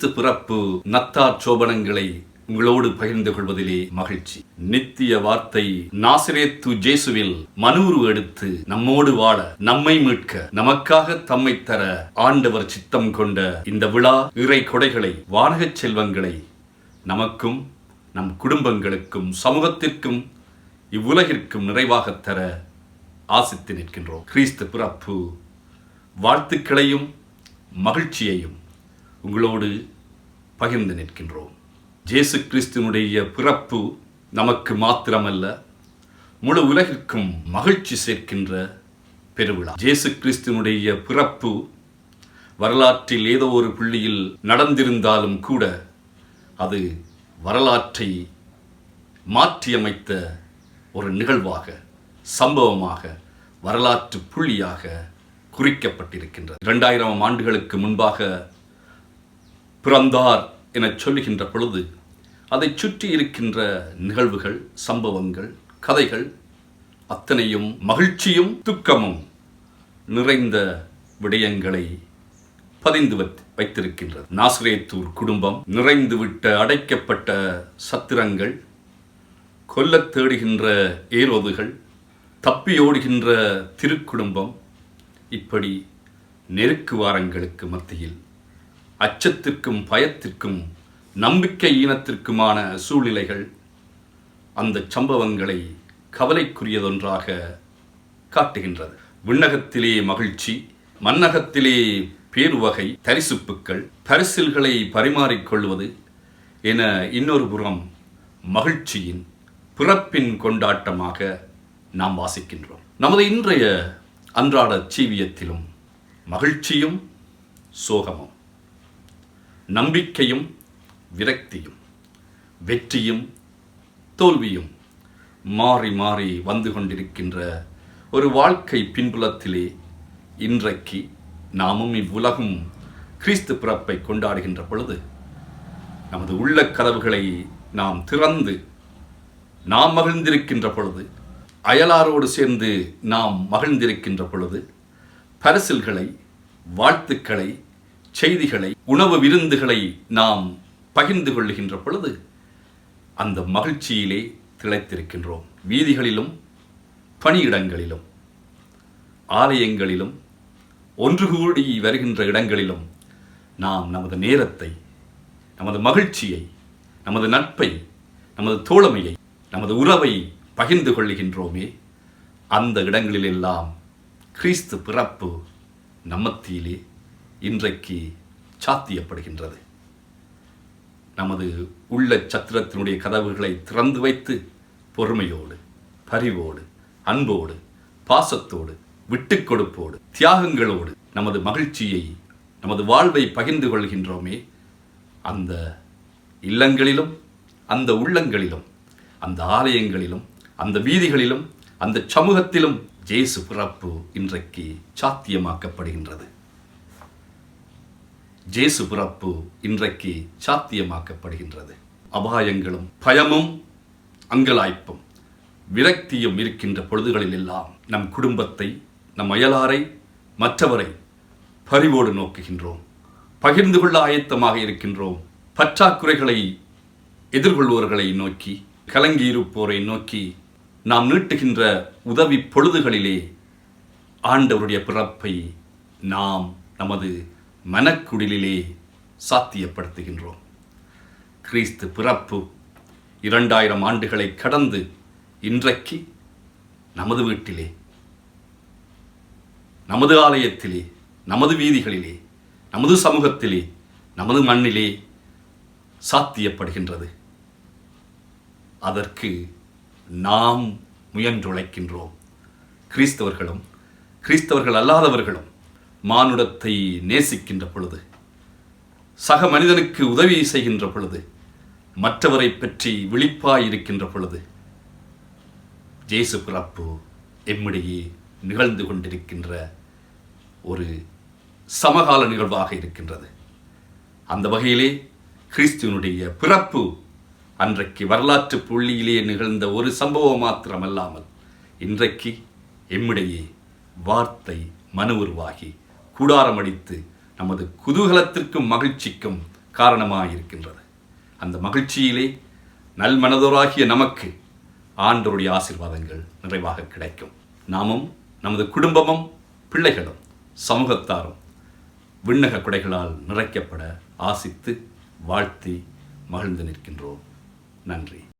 கிறிஸ்து பிறப்பு நத்தார் சோபனங்களை உங்களோடு பகிர்ந்து கொள்வதிலே மகிழ்ச்சி. நித்திய வார்த்தை நாசிரேத்து ஜேசுவில் மனூறு எடுத்து நம்மோடு வாழ நம்மை மீட்க நமக்காக தம்மை தர ஆண்டவர் சித்தம் கொண்ட இந்த விழா இறை கொடைகளை வானகச் செல்வங்களை நமக்கும் நம் குடும்பங்களுக்கும் சமூகத்திற்கும் இவ்வுலகிற்கும் நிறைவாகத் தர ஆசித்து நிற்கின்றோம். கிறிஸ்து பிறப்பு வாழ்த்துக்களையும் மகிழ்ச்சியையும் உங்களோடு பகிர்ந்து நிற்கின்றோம். ஜேசு கிறிஸ்துனுடைய பிறப்பு நமக்கு மாத்திரமல்ல முழு உலகிற்கும் மகிழ்ச்சி சேர்க்கின்ற பெருவிழா. ஜேசு கிறிஸ்துனுடைய பிறப்பு வரலாற்றில் ஏதோ ஒரு புள்ளியில் நடந்திருந்தாலும் கூட அது வரலாற்றை மாற்றியமைத்த ஒரு நிகழ்வாக சம்பவமாக வரலாற்று புள்ளியாக குறிக்கப்பட்டிருக்கின்றது. இரண்டாயிரம் ஆண்டுகளுக்கு முன்பாக பிறந்தார் என சொல்லுகின்ற பொழுது அதை சுற்றி இருக்கின்ற நிகழ்வுகள் சம்பவங்கள் கதைகள் அத்தனையும் மகிழ்ச்சியும் துக்கமும் நிறைந்த விடயங்களை பதிந்து வைத்- வைத்திருக்கின்றது. நாசிரேத்தூர் குடும்பம் நிறைந்துவிட்ட அடைக்கப்பட்ட சத்திரங்கள் கொல்லத் தேடுகின்ற ஏரோதுகள் தப்பியோடுகின்ற திருக்குடும்பம் இப்படி நெருக்கு வாரங்களுக்கு மத்தியில் அச்சத்திற்கும் பயத்திற்கும் நம்பிக்கை ஈனத்திற்குமான சூழ்நிலைகள் அந்த சம்பவங்களை கவலைக்குரியதொன்றாக காட்டுகின்றது. விண்ணகத்திலே மகிழ்ச்சி மன்னகத்திலே பேருவகை தரிசுப்புக்கள் பரிசில்களை பரிமாறிக்கொள்வது என இன்னொரு புறம் மகிழ்ச்சியின் பிறப்பின் கொண்டாட்டமாக நாம் வாசிக்கின்றோம். நமது இன்றைய அன்றாட ஜீவியத்திலும் மகிழ்ச்சியும் சோகமும். நம்பிக்கையும் விரக்தியும் வெற்றியும் தோல்வியும் மாறி மாறி வந்து கொண்டிருக்கின்ற ஒரு வாழ்க்கை பின்புலத்திலே இன்றைக்கு நாமும் இவ்வுலகும் கிறிஸ்து பிறப்பை கொண்டாடுகின்ற பொழுது நமது உள்ள கதவுகளை நாம் திறந்து நாம் மகிழ்ந்திருக்கின்ற பொழுது அயலாரோடு சேர்ந்து நாம் மகிழ்ந்திருக்கின்ற பொழுது பரிசில்களை வாழ்த்துக்களை செய்திகளை உணவு விருந்துகளை நாம் பகிர்ந்து கொள்ளுகின்ற பொழுது அந்த மகிழ்ச்சியிலே திளைத்திருக்கின்றோம். வீதிகளிலும் பணியிடங்களிலும் ஆலயங்களிலும் ஒன்று கூடி வருகின்ற இடங்களிலும் நாம் நமது நேரத்தை நமது மகிழ்ச்சியை நமது நட்பை நமது தோழமையை நமது உறவை பகிர்ந்து கொள்கின்றோமே. அந்த இடங்களிலெல்லாம் கிறிஸ்து பிறப்பு நம்மத்தியிலே இன்றைக்கு சாத்தியப்படுகின்றது. நமது உள்ள சத்திரத்தினுடைய கதவுகளை திறந்து வைத்து பொறுமையோடு பரிவோடு அன்போடு பாசத்தோடு விட்டுக் கொடுப்போடு தியாகங்களோடு நமது மகிழ்ச்சியை நமது வாழ்வை பகிர்ந்து கொள்கின்றோமே அந்த இல்லங்களிலும் அந்த உள்ளங்களிலும் அந்த ஆலயங்களிலும் அந்த வீதிகளிலும் அந்த சமூகத்திலும் ஜேசு பிறப்பு இன்றைக்கு சாத்தியமாக்கப்படுகின்றது. ஜேசு பிறப்பு இன்றைக்கு சாத்தியமாக்கப்படுகின்றது. அபாயங்களும் பயமும் அங்கலாய்ப்பும் விரக்தியும் இருக்கின்ற பொழுதுகளில் எல்லாம் நம் குடும்பத்தை நம் அயலாரை மற்றவரை பரிவோடு நோக்குகின்றோம். பகிர்ந்து கொள்ள ஆயத்தமாக இருக்கின்றோம். பற்றாக்குறைகளை எதிர்கொள்வோர்களை நோக்கி கலங்கியிருப்போரை நோக்கி நாம் நீட்டுகின்ற உதவி பொழுதுகளிலே ஆண்டவருடைய பிறப்பை நாம் நமது மனக்குடிலே சாத்தியப்படுத்துகின்றோம். கிறிஸ்து பிறப்பு இரண்டாயிரம் ஆண்டுகளை கடந்து இன்றைக்கு நமது வீட்டிலே நமது ஆலயத்திலே நமது வீதிகளிலே நமது சமூகத்திலே நமது மண்ணிலே சாத்தியப்படுகின்றது. அதற்கு நாம் முயன்றுழைக்கின்றோம். கிறிஸ்தவர்களும் கிறிஸ்தவர்கள் அல்லாதவர்களும் மானுடத்தை நேசிக்கின்ற பொழுது சக மனிதனுக்கு உதவி செய்கின்ற பொழுது மற்றவரை பற்றி விழிப்பாய் இருக்கின்ற பொழுது ஜேசு பிறப்பு எம்மிடையே நிகழ்ந்து கொண்டிருக்கின்ற ஒரு சமகால நிகழ்வாக இருக்கின்றது. அந்த வகையிலே கிறிஸ்துவனுடைய பிறப்பு அன்றைக்கு வரலாற்று புள்ளியிலே நிகழ்ந்த ஒரு சம்பவம் மாத்திரமல்லாமல் இன்றைக்கு எம்மிடையே வார்த்தை மனு உருவாகி கூடாரமடித்து நமது குதூகலத்திற்கும் மகிழ்ச்சிக்கும் காரணமாக இருக்கின்றது அந்த மகிழ்ச்சியிலே நல்மனதோராகிய நமக்கு ஆண்டோருடைய ஆசீர்வாதங்கள் நிறைவாக கிடைக்கும். நாமும் நமது குடும்பமும் பிள்ளைகளும் சமூகத்தாரும் விண்ணக குடைகளால் நிறைக்கப்பட ஆசித்து வாழ்த்தி மகிழ்ந்து நிற்கின்றோம். நன்றி.